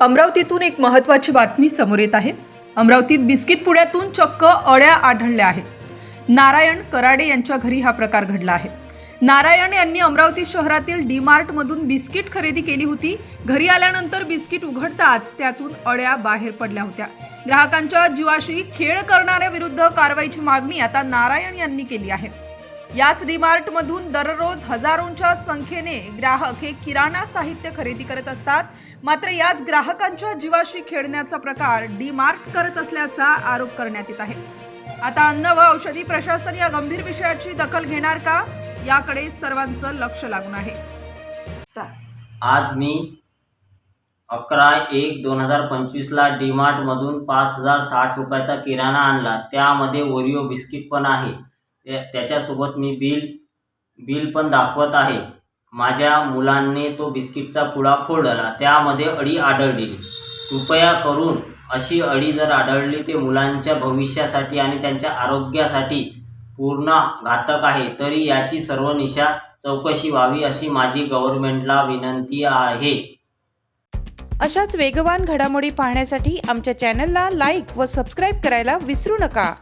अमरावतीतून एक महत्त्वाची बातमी समोर येत आहे. अमरावतीत बिस्किट पुड्यातून चक्क अळ्या आढळल्या आहेत. नारायण कराडे यांच्या घरी हा प्रकार घडला आहे. नारायण यांनी अमरावती शहरातील डीमार्टमधून बिस्किट खरेदी केली होती. घरी आल्यानंतर बिस्किट उघडताच त्यातून अळ्या बाहेर पडल्या होत्या. ग्राहकांच्या जीवाशी खेळ करणाऱ्या विरुद्ध कारवाईची मागणी आता नारायण यांनी केली आहे. याच डीमार्टमधून दररोज हजारोंच्या संख्येने ग्राहक हे किराणा साहित्य खरेदी करत असतात. मात्र याच ग्राहकांच्या जीवाशी खेळण्याचा प्रकार डीमार्ट करत असल्याचा आरोप करण्यात येत आहे. आता अन्न व औषधी प्रशासन या गंभीर विषयाची दखल घेणार का? याकडे सर्वांचं लक्ष लागून आहे. आज मी अकरा एक दोन हजार पंचवीसला डीमार्टमधून पाच हजार साठ रुपयाचा किराणा आणला. त्यामध्ये ओरिओ बिस्किट पण आहे. त्या- त्याच्यासोबत मी बिल बिल पण दाखवत आहे. माझ्या मुलांनी तो बिस्किटचा पुडा फोडला त्यामध्ये अळी आढळली कृपया करून अशी अळी जर आढळली ते मुलांच्या भविष्यासाठी आणि त्यांच्या आरोग्यासाठी पूर्ण घातक आहे. तरी याची सर्व निशा चौकशी व्हावी अशी माझी गव्हर्नमेंटला विनंती आहे. अशाच वेगवान घडामोडी पाहण्यासाठी आमच्या चॅनलला लाईक व सबस्क्राईब करायला विसरू नका.